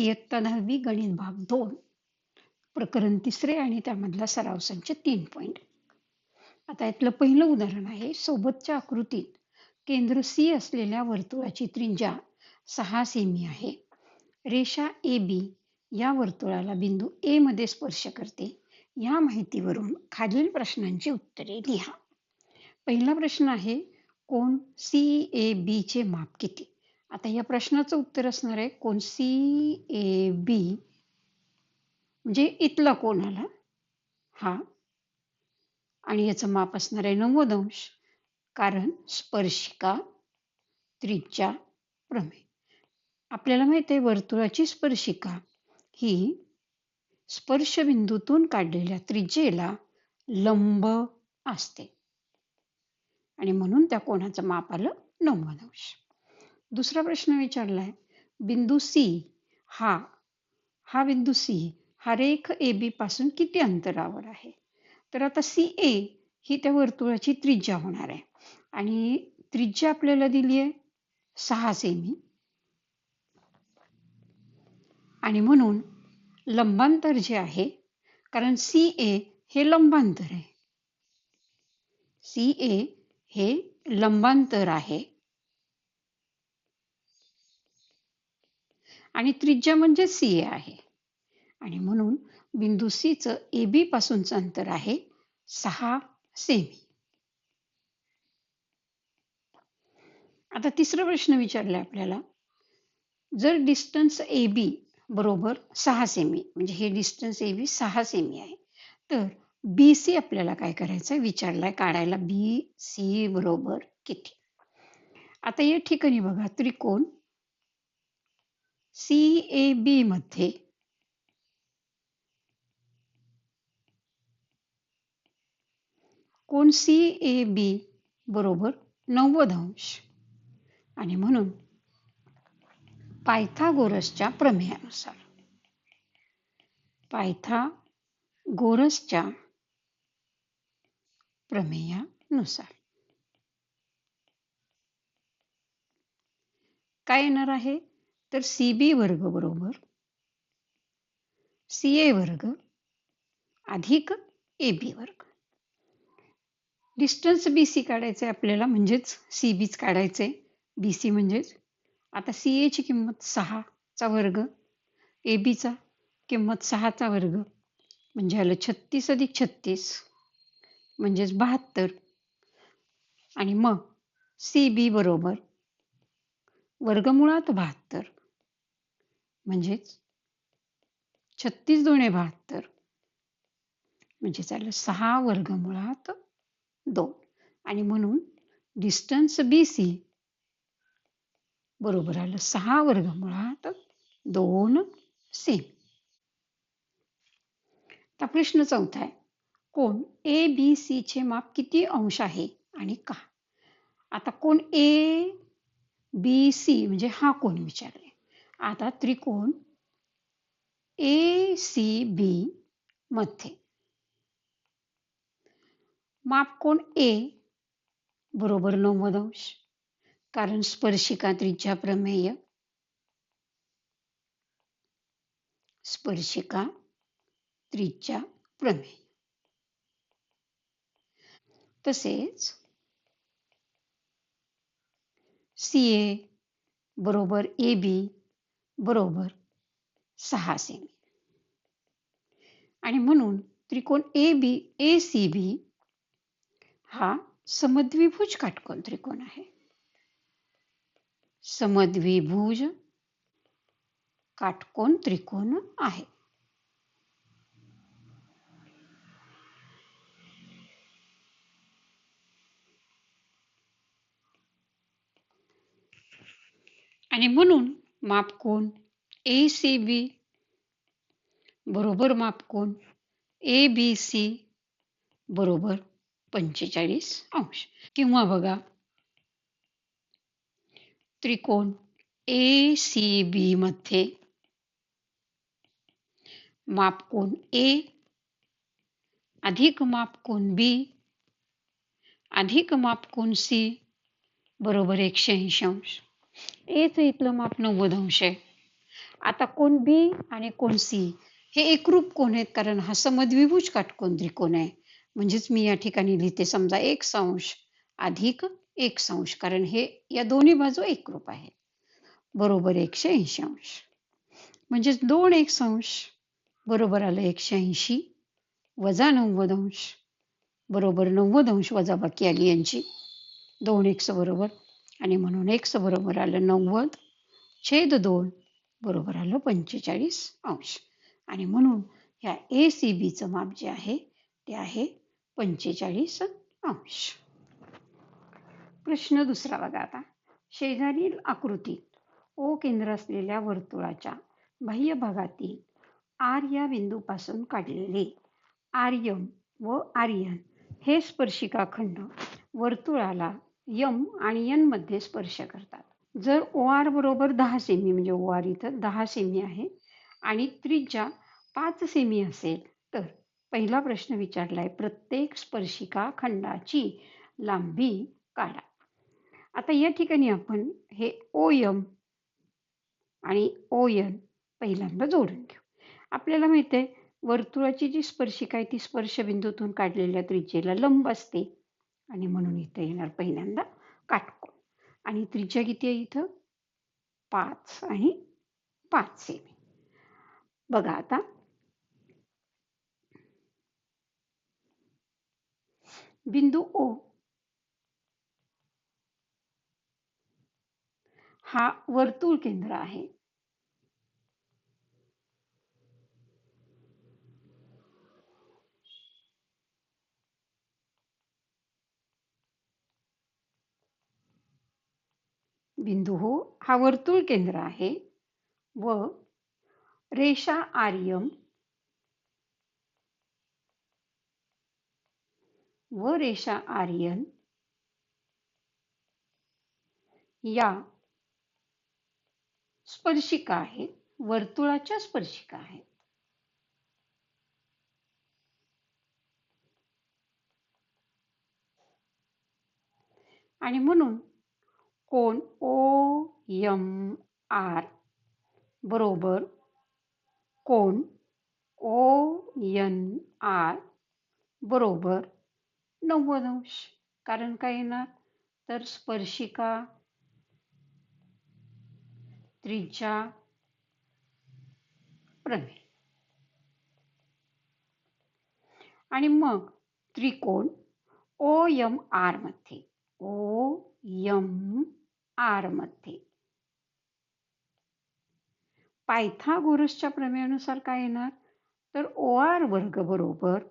इयत्ता दहावी गणित भाग दोन. प्रकरण तिसरे आणि त्यामधला सराव संच तीन पॉईंट आता यातलं पहिलं उदाहरण आहे. सोबतच्या आकृतीत केंद्र सी असलेल्या वर्तुळाची त्रिज्या सहा सेमी आहे. रेषा ए बी या वर्तुळाला बिंदू ए मध्ये स्पर्श करते. या माहितीवरून खालील प्रश्नांची उत्तरे लिहा. पहिला प्रश्न आहे कोण सी ए बी चे माप किती? आता या प्रश्नाचं उत्तर असणार आहे कोण सी ए बी म्हणजे इथला कोण आला हा. आणि याचं माप असणार आहे नव्वद अंश कारण स्पर्शिका त्रिज्या प्रमेय. आपल्याला माहिती आहे वर्तुळाची स्पर्शिका ही स्पर्शबिंदूतून काढलेल्या त्रिज्येला लंब असते. आणि म्हणून त्या कोणाचं माप आलं? नव्वद अंश दुसरा प्रश्न विचारलाय. बिंदू सी हा हा बिंदू सी हा रेख ए बी पासून किती अंतरावर आहे? तर आता सी ए ही त्या वर्तुळाची त्रिज्या होणार आहे. आणि त्रिज्या आपल्याला दिली आहे सहा सेमी आणि म्हणून लंबांतर जे आहे कारण सी ए हे लंबांतर आहे. सी ए हे लंबांतर आहे. आणि त्रिज्या म्हणजे सी ए आहे. आणि म्हणून बिंदू सीचं च ए बी पासूनचं अंतर आहे सहा सेमी. आता तिसरा प्रश्न विचारलाय आपल्याला. जर डिस्टन्स ए बी बरोबर सहा सेमी म्हणजे हे डिस्टन्स ए बी सहा सेमी आहे तर बी सी आपल्याला काय करायचं विचारलाय काढायला बी सी बरोबर किती? आता या ठिकाणी बघा त्रिकोण सी ए बी मध्ये कोण सी ए बी बरोबर नव्वद अंश? आणि म्हणून पायथागोरसच्या प्रमेयानुसार. पायथागोरसच्या प्रमेयानुसार. काय येणार आहे? तर सी बी वर्ग बरोबर. सी ए वर्ग अधिक ए बी वर्ग. डिस्टन्स बी सी काढायचं आहे आपल्याला म्हणजेच सी बीच काढायचं आहे बी सी म्हणजेच आता सी एची किंमत सहाचा वर्ग ए बीचा किंमत सहाचा वर्ग म्हणजे आलं छत्तीस अधिक छत्तीस म्हणजेच बहात्तर. आणि मग सी बी बरोबर वर्गमुळात बहात्तर. म्हणजेच छत्तीस दोणे बहात्तर. म्हणजे झालं सहा वर्ग मुळात दोन. आणि म्हणून डिस्टन्स बी सी बरोबर आलं सहा वर्ग मुळात दोन सी आता प्रश्न चौथा आहे. कोण ए बी सी चे माप किती अंश आहे आणि का? आता कोण ए बी सी म्हणजे हा कोण विचारले. आता त्रिकोण ए सी बी मध्ये. माप कोण ए बरोबर नव्वद अंश कारण स्पर्शिका त्रिज्या प्रमेय. स्पर्शिका त्रिज्या प्रमेय. तसेच सी ए बरोबर ए बी बरोबर. सहा सेमी. आणि म्हणून त्रिकोण A B A C B हा समद्विभुज काटकोन त्रिकोण आहे. समद्विभुज काटकोन त्रिकोण आहे. आणि म्हणून मापकोन ए सी बी बरोबर मापकोन ए बी सी बरोबर पंचेचाळीस अंश. किंवा बघा. त्रिकोण ए सी बी मध्ये मापकोन ए अधिक मापकोन बी अधिक मापकोन सी बरोबर एकशे ऐंशी अंश. एच इथलं माप नव्वद अंश आहे. आता कोण बी आणि कोण सी हे एकरूप कोण आहेत? कारण हा समद्विभुज काटकोन त्रिकोण आहे. म्हणजेच मी या ठिकाणी लिहिते समजा एक अंश अधिक एक अंश कारण हे या दोन्ही बाजू एकरूप आहे. बरोबर एकशे ऐंशी अंश. म्हणजेच दोन एक अंश बरोबर आलं एकशे ऐंशी वजा नव्वद अंश बरोबर नव्वद अंश वजा बाकी आली यांची. दोन एकस बरोबर आणि म्हणून एक्स बरोबर आलं नव्वद छेद दोन बरोबर आलं पंचेचाळीस अंश. आणि म्हणून ह्या ए सी बीचं माप जे आहे ते आहे पंचेचाळीस अंश. प्रश्न दुसरा बघा आता. शेजारील आकृतीत ओ केंद्र असलेल्या वर्तुळाच्या बाह्य भागातील आर या बिंदूपासून काढलेले. आर्यम व आर्यन हे स्पर्शिका खंड वर्तुळाला यम आणि यनमध्ये स्पर्श करतात. जर ओ आर बरोबर दहा सेमी म्हणजे ओ आर इथं दहा सेमी आहे आणि त्रिज्या पाच सेमी असेल तर पहिला प्रश्न विचारलाय प्रत्येक स्पर्शिका खंडाची लांबी काढा. आता या ठिकाणी आपण हे ओ यम आणि ओ यन पहिल्यांदा जोडून घेऊ. आपल्याला माहीत आहे वर्तुळाची जी स्पर्शिका आहे ती स्पर्शबिंदूतून काढलेल्या त्रिज्येला लंब असते. आणि म्हणून इथं येणार पहिल्यांदा काटकोन आणि त्रिज्या किती आहे इथं? पाच आणि पाच सेमी. बघा आता. बिंदू ओ. हा वर्तुळ केंद्र आहे. बिंदू हो हा वर्तुळ केंद्र आहे. व रेषा आर्यम. व रेषा आर्यन. या स्पर्शिका आहेत वर्तुळाच्या स्पर्शिका आहेत. आणि म्हणून कोण? O M R. बरोबर. कोण? O N R. बरोबर. नव्वद अंश. कारण काय येणार? तर स्पर्शिका त्रिज्या प्रमेय. आणि मग त्रिकोण ओ यम आरमध्ये. ओ यम आरमध्ये पायथागोरसच्या प्रमेयानुसार काय येणार? तर ओ आर वर्ग बरोबर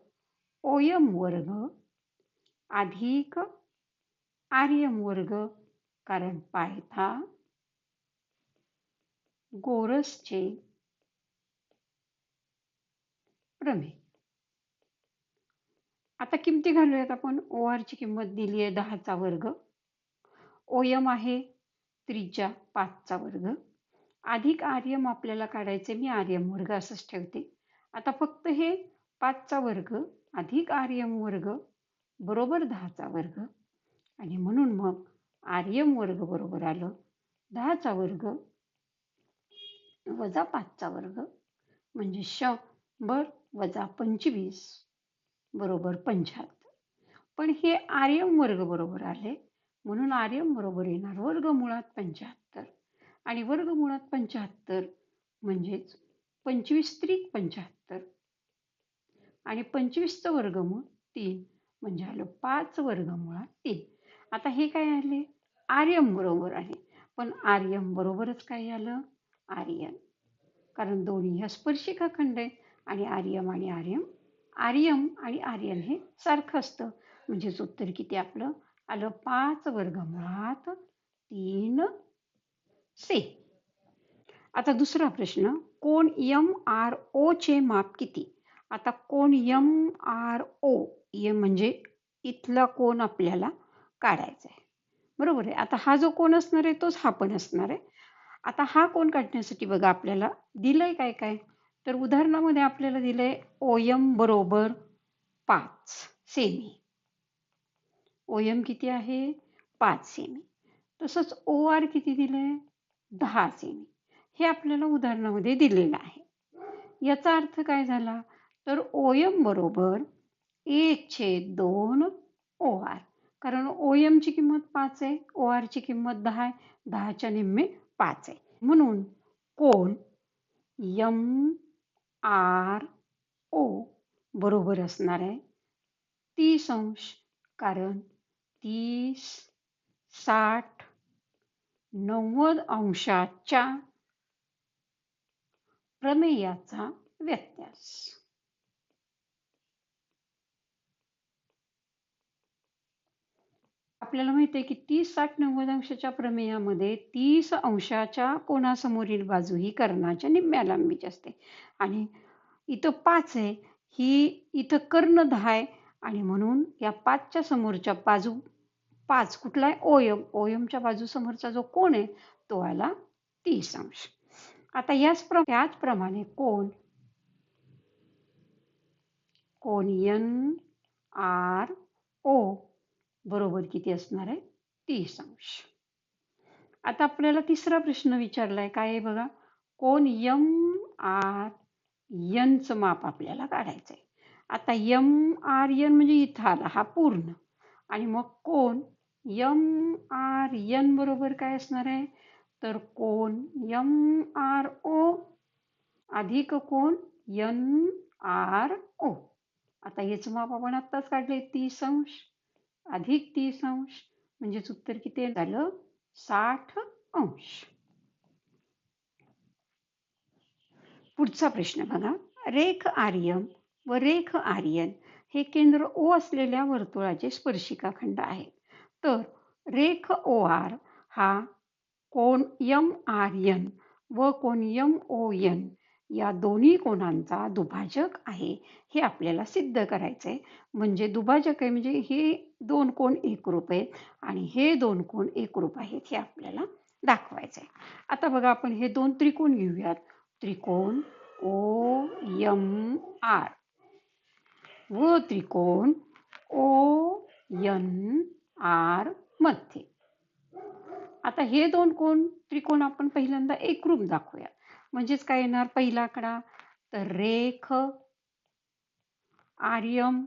ओयम वर्ग अधिक आर्यम वर्ग कारण पायथा गोरसचे प्रमेय. आता किमती घालूयात आपण? ओ आरची किंमत दिली आहे दहाचा वर्ग. ओयम आहे त्रिज्या पाचचा वर्ग. अधिक आर्यम आपल्याला काढायचे मी आर्यम वर्ग असंच ठेवते. आता फक्त हे पाचचा वर्ग अधिक आर्यम वर्ग बरोबर दहाचा वर्ग. आणि म्हणून मग आर्यम वर्ग बरोबर आलं दहाचा वर्ग वजा पाचचा वर्ग. म्हणजे शंभर वजा पंचवीस बरोबर पंच्याहत्तर. पण हे आर्यम वर्ग बरोबर आले म्हणून आर्यम बरोबर येणार. वर्गमुळात पंच्याहत्तर. आणि वर्गमुळात पंच्याहत्तर म्हणजेच पंचवीस त्रिक पंच्याहत्तर. आणि पंचवीसचं वर्गमूळ तीन. म्हणजे आलं पाच वर्गमुळात तीन. आता हे काय आले? आर्यम बरोबर आहे. पण आर्यम बरोबरच काय आलं? आर्यन. कारण दोन्ही ह्या स्पर्शिका खंड आहे आणि आर्यम आणि आर्यम. आर्यम आणि आर्यन हे सारखं असतं. म्हणजेच उत्तर किती आपलं? आलं पाच वर्गमुळात तीन से. आता दुसरा प्रश्न कोण यम आर ओ चे माप किती? आता कोण यम आर ओ यम म्हणजे इथला कोण आपल्याला काढायचा आहे बरोबर आहे? आता हा जो कोण असणार आहे तोच हा पण असणार आहे. आता हा कोण काढण्यासाठी बघा आपल्याला दिलंय काय काय? तर उदाहरणामध्ये आपल्याला दिलंय ओयम बरोबर पाच सेमी ओएम किती आहे? पाच सेमी. तसंच ओ आर किती दिलंय? दहा सेमी. हे आपल्याला उदाहरणामध्ये दिलेलं आहे. याचा अर्थ काय झाला? तर ओएम बरोबर एक छेद दोन ओ आर कारण ओ ची किंमत पाच आहे ओ आरची किंमत दहा आहे दहाच्या निम्मे पाच आहे. म्हणून कोण यम आर ओ बरोबर असणार आहे. तीस अंश. कारण तीस साठ नव्वद अंशाच्या प्रमेयाचा व्यत्यास. आपल्याला माहिती आहे की तीस साठ नव्वद अंशाच्या प्रमेयामध्ये तीस अंशाच्या कोणासमोरील बाजू ही कर्णाच्या निम्म्या लांबीची असते. आणि इथं पाच आहे ही इथं कर्ण दहा आहे आणि म्हणून या पाचच्या समोरच्या बाजू पाच कुठला आहे ओयम. ओयमच्या बाजूसमोरचा जो कोण आहे तो आला तीस अंश. आता याच याचप्रमाणे कोण कोण यन आर ओ बरोबर किती असणार आहे? तीस अंश. आता आपल्याला तिसरा प्रश्न विचारलाय काय आहे बघा? कोण यम आर यनचं माप आपल्याला काढायचं आहे आता यम आर यन म्हणजे इथं आला हा पूर्ण. आणि मग कोण? यम आर यन बरोबर काय असणार आहे? तर कोण? M R O. अधिक कोण? N R O. आता याचं माप आपण आत्ताच काढले तीस अंश. अधिक तीस अंश म्हणजेच उत्तर किती झालं? साठ अंश. पुढचा प्रश्न बघा. रेख आर्यम व रेख आर्यन हे केंद्र ओ असलेल्या वर्तुळाचे स्पर्शिका खंड आहेत. तर रेख ओ आर हा कोण यम आर यन व कोण यम ओ यन या दोन्ही कोणांचा दुभाजक आहे हे आपल्याला सिद्ध करायचं आहे म्हणजे दुभाजक आहे म्हणजे हे दोन कोण एकरूप आहेत आणि हे दोन कोण एकरूप आहेत हे आपल्याला दाखवायचं आहे आता बघा आपण हे दोन त्रिकोण घेऊयात. त्रिकोण ओ यम आर व त्रिकोण ओ यन आरमध्ये. आता हे दोन कोण त्रिकोण आपण पहिल्यांदा एकरूप दाखवूया. म्हणजेच काय येणार? पहिला आकडा तर रेख आर्यम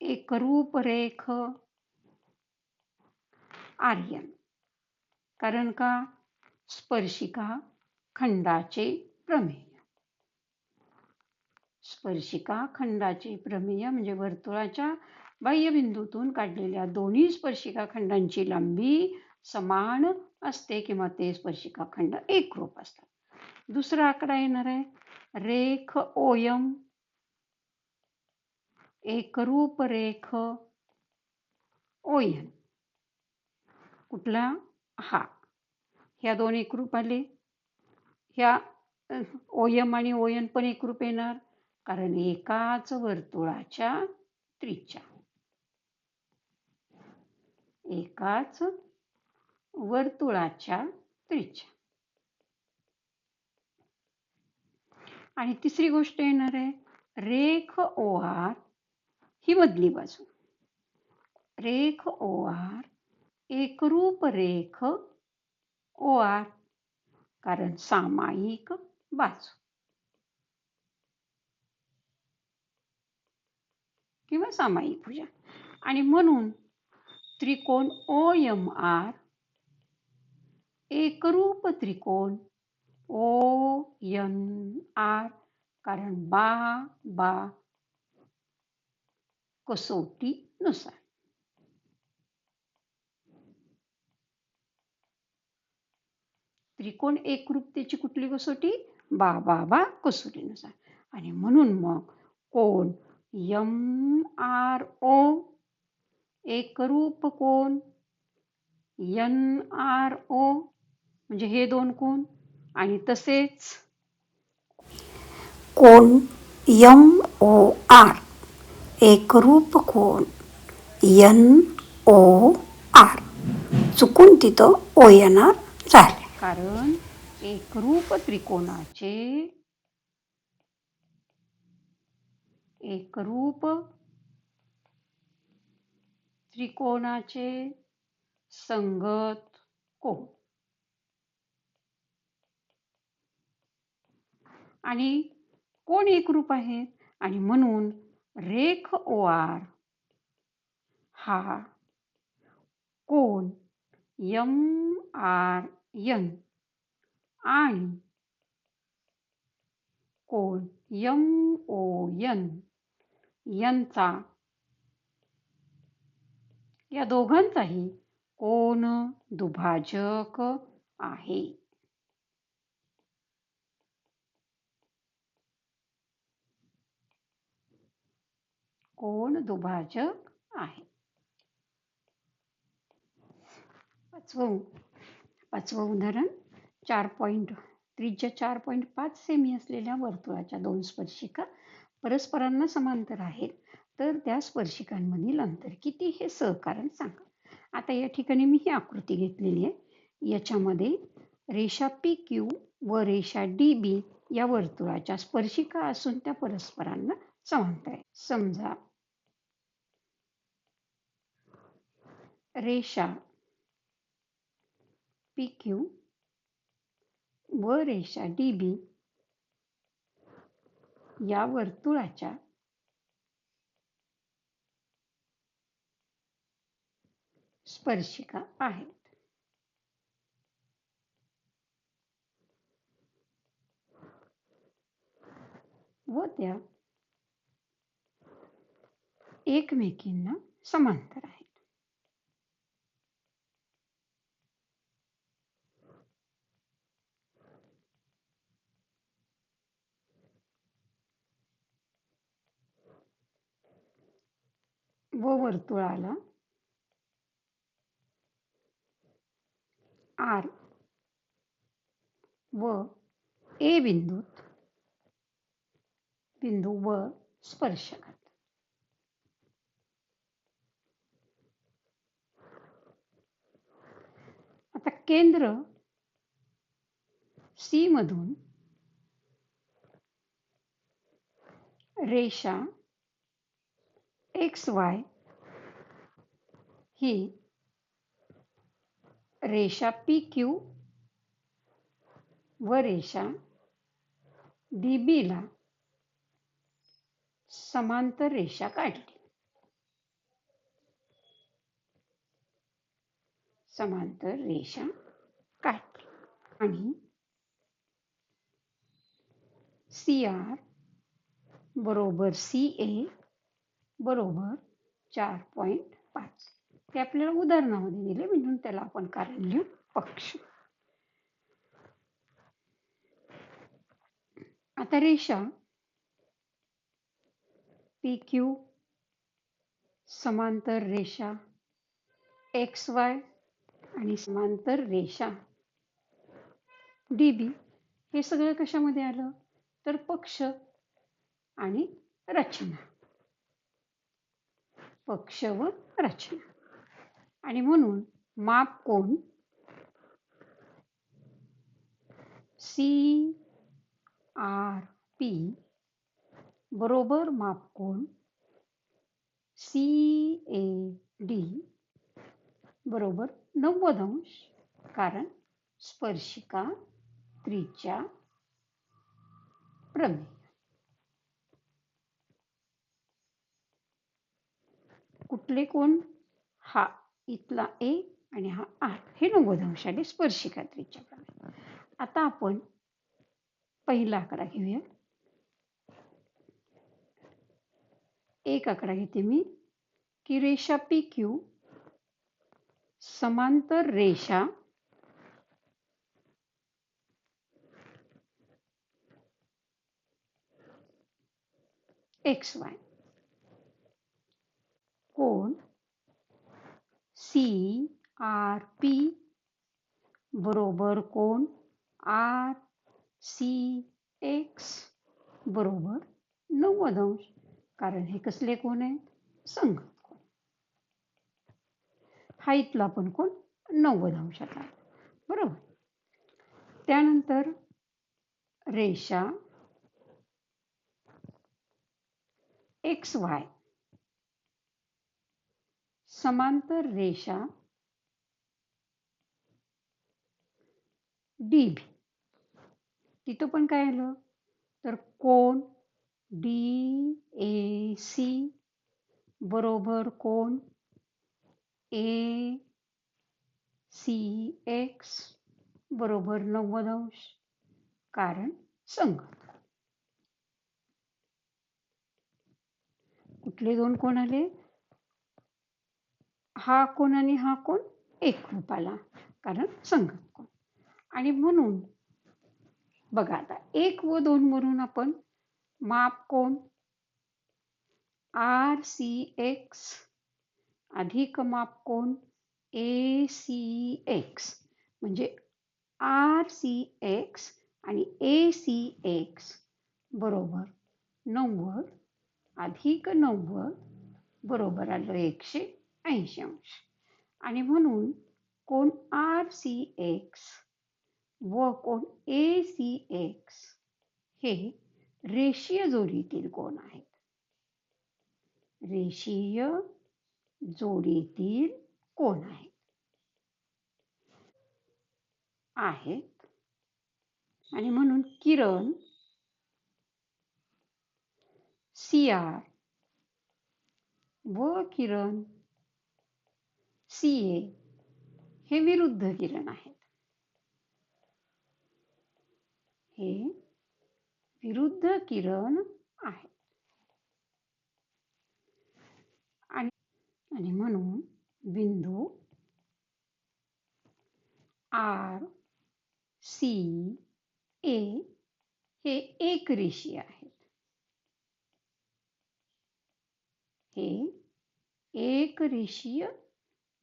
एकरूप रेख आर्यन. कारण का? स्पर्शिका खंडाचे प्रमेय. स्पर्शिका खंडाचे प्रमेय म्हणजे वर्तुळाच्या बाह्यबिंदूतून काढलेल्या दोन्ही स्पर्शिका खंडांची लांबी समान असते किंवा ते स्पर्शिका खंड एकरूप असतात. दुसरा आकडा येणार आहे. रेख ओयम. एकरूप रेख ओयन. कुठला? हा. ह्या दोन एकरूप आले. ह्या ओयम आणि ओयन पण एकरूप येणार. कारण एकाच वर्तुळाच्या त्रिज्या. एकाच वर्तुळाच्या त्रिज्या. आणि तिसरी गोष्ट येणार आहे रेख ओ आर ही मधली बाजू. रेख ओ आर एकरूप रेख ओ आर कारण सामायिक बाजू. किंवा सामायिक भुजा आणि म्हणून त्रिकोण ओ एम आर एकरूप त्रिकोण ओ एम आर कारण बा बा कसोटीनुसार त्रिकोण एकरूपतेची कुठली कसोटी? बा बा बा कसोटीनुसार आणि म्हणून मग कोण यम आर ओ एकरूप कोण? यन आर ओ म्हणजे हे दोन कोण? आणि तसेच कोण? यम ओ आर एकरूप कोण? N O R. चुकून तिथं ओ येणार झाले. कारण एकरूप त्रिकोणाचे एकरूप त्रिकोणाचे संगत कोण? आणि कोण एकरूप आहे? आणि म्हणून रेख ओ आर हा कोण यम आर यन आणि कोण यम ओ यन. यांचा. या दोघांचाही कोण दुभाजक आहे? कोण दुभाजक आहे? पाचवं पाचवं उदाहरण. चार पॉईंट त्रिज्या चार पॉईंट पाच सेमी असलेल्या वर्तुळाच्या दोन स्पर्शिका परस्परांना समांतर आहेत. तर त्या स्पर्शिकांमधील अंतर किती हे सहकारण सांगा. आता या ठिकाणी मी ही आकृती घेतलेली आहे. याच्यामध्ये रेषा पी क्यू व रेषा डी बी या वर्तुळाच्या स्पर्शिका असून त्या परस्परांना समांतर आहे समजा रेषा पी क्यू व रेषा डी बी या वर्तुळाच्या स्पर्शिका आहेत. व त्या एकमेकींना समांतर आहेत. व वर्तुळाला आर. व ए बिंदूत बिंदू व स्पर्श करतात आता केंद्र सी मधून रेषा एक्स वाय ही रेषा पी क्यू व रेषा डी बीला समांतर रेषा काढली. समांतर रेषा काढली. आणि सी आर बरोबर सी ए बरोबर चार पॉईंट पाच. ते आपल्याला उदाहरणामध्ये दिले. म्हणून त्याला आपण कारण लिहू. पक्ष. आता रेषा. पी क्यू समांतर रेषा. एक्स वाय आणि समांतर रेषा. डी बी हे सगळं कशामध्ये आलं? तर पक्ष आणि रचना. पक्ष व रचना. आणि म्हणून माप कोण? सी आर पी बरोबर माप कोण? सी ए डी बरोबर नव्वद अंश कारण स्पर्शिका त्रिच्या प्रमेय. कुठले कोण? हा इथला ए आणि हा आर हे नव्वद अंशाने स्पर्शिका त्रिज्या आता आपण पहिला आकडा घेऊया. एक आकडा घेते मी. की रेषा पी क्यू समांतर रेषा एक्स वाय. कोण सी आर पी बरोबर कोण? आर सी एक्स बरोबर नव्वद अंश. कारण हे कसले कोण आहेत? संगत कोण? हा इथला पण कोण? नव्वद अंशाचा. बरोबर? त्यानंतर रेषा एक्स वाय समांतर रेषा डी बी तिथं पण काय आलं? तर कोण डी ए सी बरोबर कोण ए सी एक्स बरोबर नव्वद अंश. कारण संगत कुठले दोन कोण आले? हा कोण आणि हा कोण? एक रूपाला. कारण संगम कोण? आणि म्हणून बघा आता एक व दोन वरून आपण माप कोण? R C X. अधिक माप कोण? A C X. म्हणजे आर सी एक्स आणि ए सी एक्स बरोबर नव्वद अधिक नव्वद बरोबर आलं एकशे ऐंशी अंश. आणि म्हणून कोण आर सी एक्स व कोण ए सी एक्स हे रेषीय जोडीतील कोण आहेत. रेषीय जोडीतील कोण आहेत. आहेत. आणि म्हणून किरण सी आर व किरण सी ए हे विरुद्ध किरण आहेत. हे विरुद्ध किरण आहेत. आणि म्हणून बिंदू आर सी ए हे एक रेषीय आहेत. हे एक रेषीय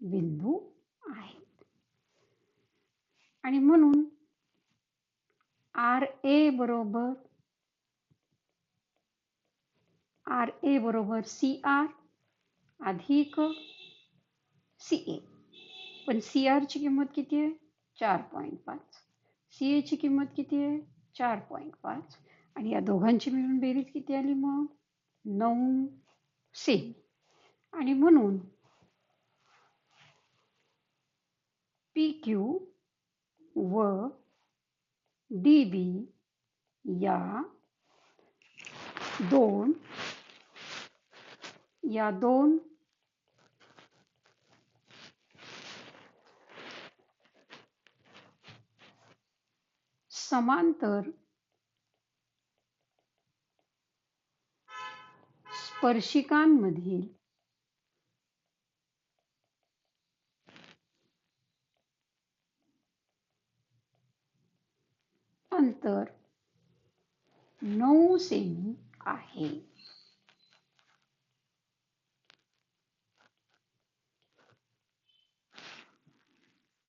बिंदू आहेत. आणि म्हणून आर ए बरोबर आर ए बरोबर सी आर अधिक सी ए पण सी आरची किंमत किती आहे? चार पॉईंट पाच. सी एची किंमत किती आहे? चार पॉईंट पाच. आणि या दोघांची मिळून बेरीज किती आली मग? नऊ सेमी आणि म्हणून क्यू व बी या दोन या दोन समांतर स्पर्शिकांमधील अंतर नऊ सेमी आहे.